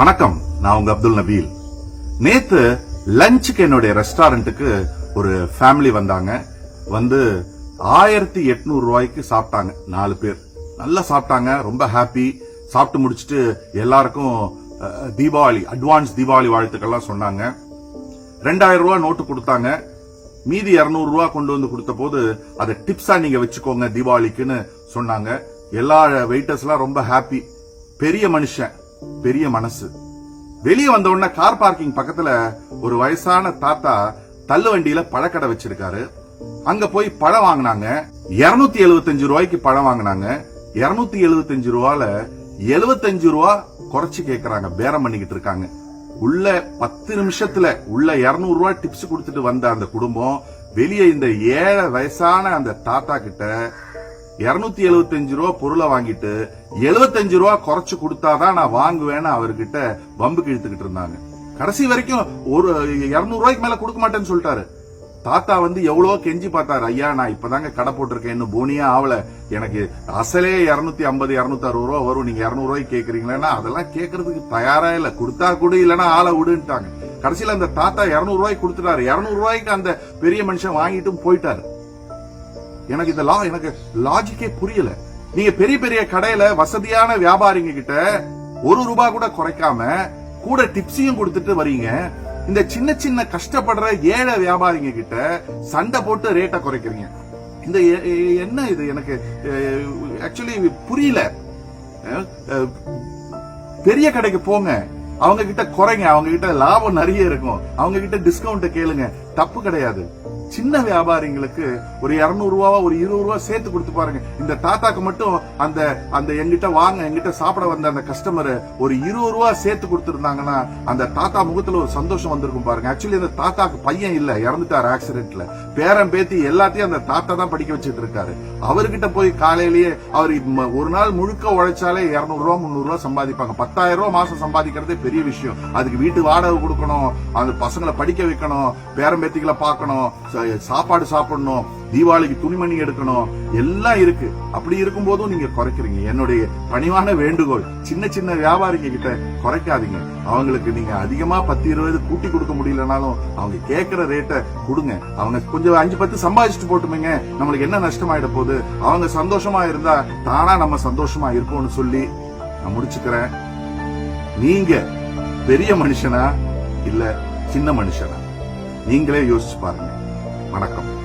வணக்கம் நான் உங்க அப்துல் நபீல். நேத்து லஞ்சுக்கு என்னுடைய ரெஸ்டாரண்ட்டுக்கு ஒரு ஃபேமிலி வந்தாங்க. வந்து ஆயிரத்தி எட்நூறு ரூபாய்க்கு சாப்பிட்டாங்க நாலு பேர். நல்லா சாப்பிட்டாங்க ரொம்ப ஹாப்பி சாப்பிட்டு முடிச்சிட்டு எல்லாருக்கும் தீபாவளி அட்வான்ஸ் தீபாவளி வாழ்த்துக்கள்லாம் சொன்னாங்க. ரெண்டாயிரம் ரூபாய் நோட்டு கொடுத்தாங்க. மீதி 200 ரூபாய் கொண்டு வந்து கொடுத்த போது அதை டிப்ஸா நீங்க வச்சுக்கோங்க தீபாவளிக்குன்னு சொன்னாங்க. எல்லா வெயிட்டர்ஸ்லாம் ரொம்ப ஹாப்பி பெரிய மனுஷன். பெரிய மனசு. வெளியே வந்த உடனே கார் பார்க்கிங் பக்கத்துல ஒரு வயசான தாத்தா தள்ளு வண்டியில பழக்கடை வச்சிருக்காரு. அங்க போய் பழம் வாங்கினாங்க. 275 எழுபத்தஞ்சு ரூபாய்க்கு பழம் வாங்கினாங்க. 275 எழுபத்தஞ்சு ரூபால 75 ரூபா குறைச்சு கேக்குறாங்க. பேரம் பண்ணிக்கிட்டு இருக்காங்க. உள்ள பத்து நிமிஷத்துல உள்ள 200 ரூபாய் டிப்ஸ் கொடுத்துட்டு வந்த அந்த குடும்பம் வெளியே இந்த ஏழை வயசான அந்த தாத்தா கிட்ட 275 எழுபத்தஞ்சு ரூபா பொருளை வாங்கிட்டு 75 ரூபா குறைச்சு கொடுத்தாதான் நான் வாங்குவேன்னு அவர்கிட்ட பம்புக்கு இழுத்துக்கிட்டு இருந்தாங்க. கடைசி வரைக்கும் ஒரு 200 ரூபாய்க்கு மேல கொடுக்க மாட்டேன்னு சொல்லிட்டாரு. தாத்தா வந்து எவ்வளவோ கெஞ்சி பார்த்தாரு. ஐயா நான் இப்பதாங்க கடை போட்டிருக்கேன் இன்னும் போனியா ஆவல எனக்கு அசலே 250 ஐம்பது இருநூத்தி அறுபது ரூபா வரும். நீங்க 200 ரூபாய்க்கு கேக்குறீங்களா அதெல்லாம் கேட்கறதுக்கு தயாரா இல்ல. கொடுத்தா கூட இல்லைன்னா ஆளை விடுன்ட்டாங்க. கடைசியில அந்த தாத்தா 200 ரூபாய்க்கு கொடுத்துட்டாரு. 200 ரூபாய்க்கு அந்த பெரிய மனுஷன் வாங்கிட்டும் போயிட்டாரு. எனக்கு இந்த லா எனக்கு லாஜிக்கே புரியல. நீங்க பெரிய பெரிய கடையில வசதியான வியாபாரிங்க கிட்ட ஒரு ரூபாய் கூட குறைக்காம கூட டிப்ஸையும் கொடுத்துட்டு வரீங்க இந்த சின்ன சின்ன கஷ்டப்படுற ஏழை வியாபாரிங்க கிட்ட சண்டை போட்டு ரேட்டை குறைக்கிறீங்க. இந்த என்ன இது? எனக்கு ஆக்சுவலி புரியல. பெரிய கடைக்கு போங்க. அவங்க கிட்ட குறைங்க. அவங்க கிட்ட லாபம் நிறைய இருக்கும். அவங்க கிட்ட டிஸ்கவுண்ட் கேளுங்க. தப்பு கிடையாது. சின்ன வியாபாரிங்களுக்கு ஒரு 200 ரூபாவா ஒரு இருபது ரூபா சேர்த்து கொடுத்து பாருங்க. இந்த தாத்தாக்கு மட்டும் அந்த அந்த எங்கிட்ட வாங்க எங்கிட்ட சாப்பிட வந்த அந்த கஸ்டமர் ஒரு இருபது ரூபா சேர்த்து கொடுத்துருந்தாங்கன்னா அந்த தாத்தா முகத்துல ஒரு சந்தோஷம் வந்திருக்கும் பாருங்க. ஆக்சுவலி அந்த தாத்தாக்கு பையன் இல்ல இறந்துட்டாரு ஆக்சிடென்ட்ல பேரன் பேத்தி எல்லாத்தையும் அந்த தாத்தா தான் படிக்க வச்சிட்டு இருக்காரு. அவர்கிட்ட போய் காலையிலேயே அவர் ஒரு நாள் முழுக்க உழைச்சாலே 200 ரூபா முந்நூறு ரூபா சம்பாதிப்பாங்க. பத்தாயிரம் ரூபா மாசம் சம்பாதிக்கிறதே பெரிய விஷயம். அதுக்கு வீட்டு வாடகை கொடுக்கணும் அந்த பசங்களை படிக்க வைக்கணும் பேரம் மெத்திகளை பார்க்கணும். சாப்பாடு சாப்பிடணும். தீபாவளிக்கு துணிமணி எடுக்கணும். எல்லாம் இருக்கு. அப்படி இருக்கும் போதும் நீங்க குறைக்கிறீங்க. என்னுடைய பணிவான வேண்டுகோள் சின்ன சின்ன வியாபாரிங்க கிட்ட குறைக்காதீங்க. அவங்களுக்கு நீங்க அதிகமா பத்து இருபது கூட்டி கொடுக்க முடியலனாலும் அவங்க கேட்கிற ரேட்டை கொடுங்க. அவங்க கொஞ்சம் அஞ்சு பத்து சம்பாதிச்சுட்டு போட்டுமேங்க. நம்மளுக்கு என்ன நஷ்டமாயிட போகுது? அவங்க சந்தோஷமா இருந்தா தானா நம்ம சந்தோஷமா இருப்போம்னு சொல்லி நான் முடிச்சுக்கிறேன். நீங்க பெரிய மனுஷனா? இல்ல சின்ன மனுஷனா? நீங்களே யோசிச்சு பாருங்க. வணக்கம்.